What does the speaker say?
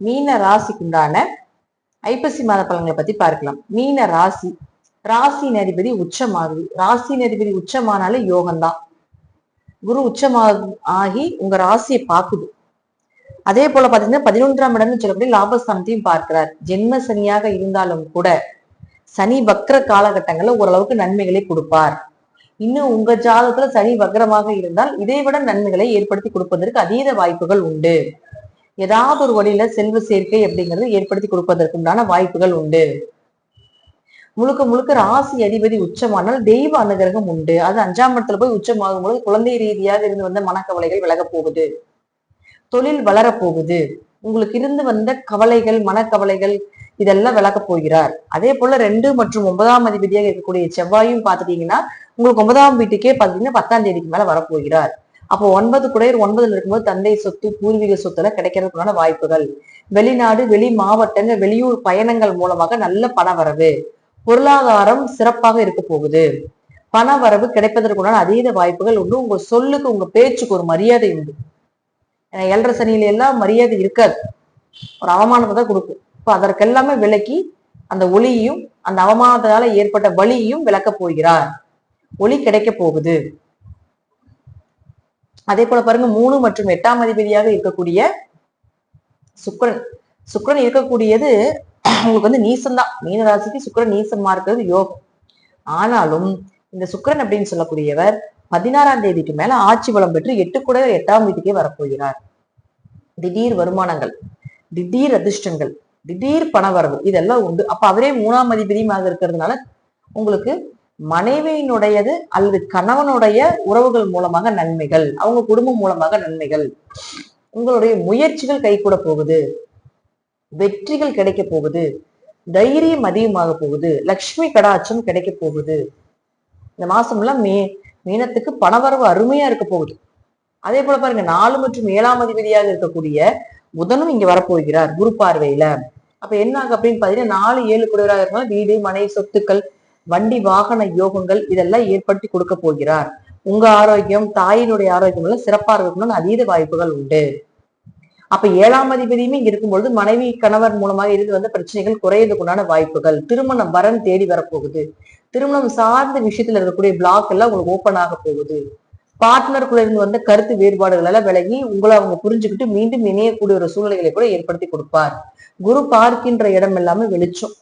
மீன ராசிக்குண்டான ஐப்பசி மாத பலன்களை பத்தி பார்க்கலாம். மீன ராசி. ராசி நதிபதி உச்சமாகுது. ராசி நதிபதி உச்சமானாலே யோகம்தான். குரு உச்சமாக ஆகி உங்க ராசியை பார்க்குது. அதே போல பாத்தீங்கன்னா பதினொன்றாம் இடம்னு சொல்லக்கூடிய லாபஸ்தானத்தையும் பார்க்கிறார். ஜென்ம சனியாக இருந்தாலும் கூட சனி வக்ர காலகட்டங்கள்ல ஓரளவுக்கு நன்மைகளை கொடுப்பார். இன்னும் உங்க ஜாதகத்துல சனி வக்ரமாக இருந்தால் இதை விட நன்மைகளை ஏற்படுத்தி கொடுப்பதற்கு அதீத வாய்ப்புகள் உண்டு. ஏதாவது ஒரு வழியில செல்வ சேர்க்கை அப்படிங்கிறது ஏற்படுத்தி கொடுப்பதற்கு உண்டான வாய்ப்புகள் உண்டு. முழுக்க முழுக்க ராசி அதிபதி உச்சமானால் தெய்வ அனுகிரகம் உண்டு. அது அஞ்சாம் இடத்துல போய் உச்சமாகும் பொழுது குழந்தை ரீதியாக இருந்து வந்த மனக்கவலைகள் விலகப் போகுது. தொழில் வளரப் போகுது. உங்களுக்கு இருந்து வந்த கவலைகள் மனக்கவலைகள் இதெல்லாம் விளக்கப் போகிறார். அதே போல ரெண்டு மற்றும் ஒன்பதாம் அதிபதியாக இருக்கக்கூடிய செவ்வாயும் பார்த்துட்டீங்கன்னா உங்களுக்கு ஒன்பதாம் வீட்டுக்கே பாத்தீங்கன்னா பத்தாம் தேதிக்கு மேல வரப்போகிறார் அப்போ ஒன்பது குடையர் ஒன்பதுல இருக்கும்போது தந்தை சொத்து பூர்வீக சொத்துல கிடைக்கிறதுக்கான வாய்ப்புகள். வெளிநாடு வெளி மாவட்டங்கள் வெளியூர் பயணங்கள் மூலமாக நல்ல பண வரவு. பொருளாதாரம் சிறப்பாக இருக்க போகுது. பண வரவு கிடைப்பதற்குண்டான அதீத வாய்ப்புகள் உண்டு. உங்க சொல்லுக்கு உங்க பேச்சுக்கு ஒரு மரியாதை உண்டு. ஏன்னா ஏழரை சனியில எல்லாம் மரியாதை இருக்காது. ஒரு அவமானத்தை தான் கொடுக்கும். இப்போ அதற்கெல்லாமே விலக்கி அந்த ஒளியையும் அந்த அவமானத்தினால ஏற்பட்ட வழியையும் விளக்க போகிறார். ஒளி கிடைக்க போகுது. அதே போல பாருங்க மூணு மற்றும் எட்டாம் அதிபதியாக இருக்கக்கூடிய சுக்கிரன். சுக்கரன் இருக்கக்கூடியது உங்களுக்கு வந்து நீசம்தான். மீன ராசிக்கு சுக்கிரன் நீசமா இருக்கிறது யோகம். ஆனாலும் இந்த சுக்கிரன் அப்படின்னு சொல்லக்கூடியவர் பதினாறாம் தேதிக்கு மேல ஆட்சி பலம் பெற்று எட்டு கூட எட்டாம் வீட்டுக்கே வரப்போகிறார். திடீர் வருமானங்கள் திடீர் அதிர்ஷ்டங்கள் திடீர் பணவரவு இதெல்லாம் உண்டு. அப்ப அவரே மூணாம் அதிபதியுமாக இருக்கிறதுனால உங்களுக்கு மனைவியினுடையது அல்லது கணவனுடைய உறவுகள் மூலமாக நன்மைகள் அவங்க குடும்பம் மூலமாக நன்மைகள். உங்களுடைய முயற்சிகள் கைகூட போகுது. வெற்றிகள் கிடைக்க போகுது. தைரியம் அதிகமாக போகுது. லக்ஷ்மி கடாட்சம் கிடைக்க போகுது. இந்த மாசம்லாம் மீ மீனத்துக்கு பணவரவு அருமையா இருக்க போகுது. அதே போல பாருங்க நாலு மற்றும் ஏழாம் அதிபதியாக இருக்கக்கூடிய புதனும் இங்க வரப்போகிறார் குரு பார்வையில. அப்ப என்ன ஆகும் அப்படின்னு பாத்தீங்கன்னா நாலு ஏழு குடிவராக இருந்தாலும் வீடு மனை சொத்துக்கள் வண்டி வாகன யோகங்கள் இதெல்லாம் ஏற்படுத்தி கொடுக்க போகிறார். உங்க ஆரோக்கியம் தாயினுடைய ஆரோக்கியம் எல்லாம் சிறப்பா இருக்கணும்னு அதீத வாய்ப்புகள் உண்டு. அப்ப ஏழாம் அதிபதியுமே இருக்கும்பொழுது மனைவி கணவர் மூலமாக இருந்து வந்த பிரச்சனைகள் குறையதுக்குண்டான வாய்ப்புகள். திருமணம் வரன் தேடி வரப்போகுது. திருமணம் சார்ந்த விஷயத்துல இருக்கக்கூடிய பிளாக் எல்லாம் உங்களுக்கு ஓப்பன் ஆக போகுது. பார்ட்னருக்குள்ள இருந்து வந்த கருத்து வேறுபாடுகள் எல்லாம் விலகி உங்களை அவங்க புரிஞ்சுக்கிட்டு மீண்டும் இணையக்கூடிய ஒரு சூழ்நிலைகளை கூட ஏற்படுத்தி கொடுப்பார். குரு பார்க்கின்ற இடம் எல்லாமே வெளிச்சம்.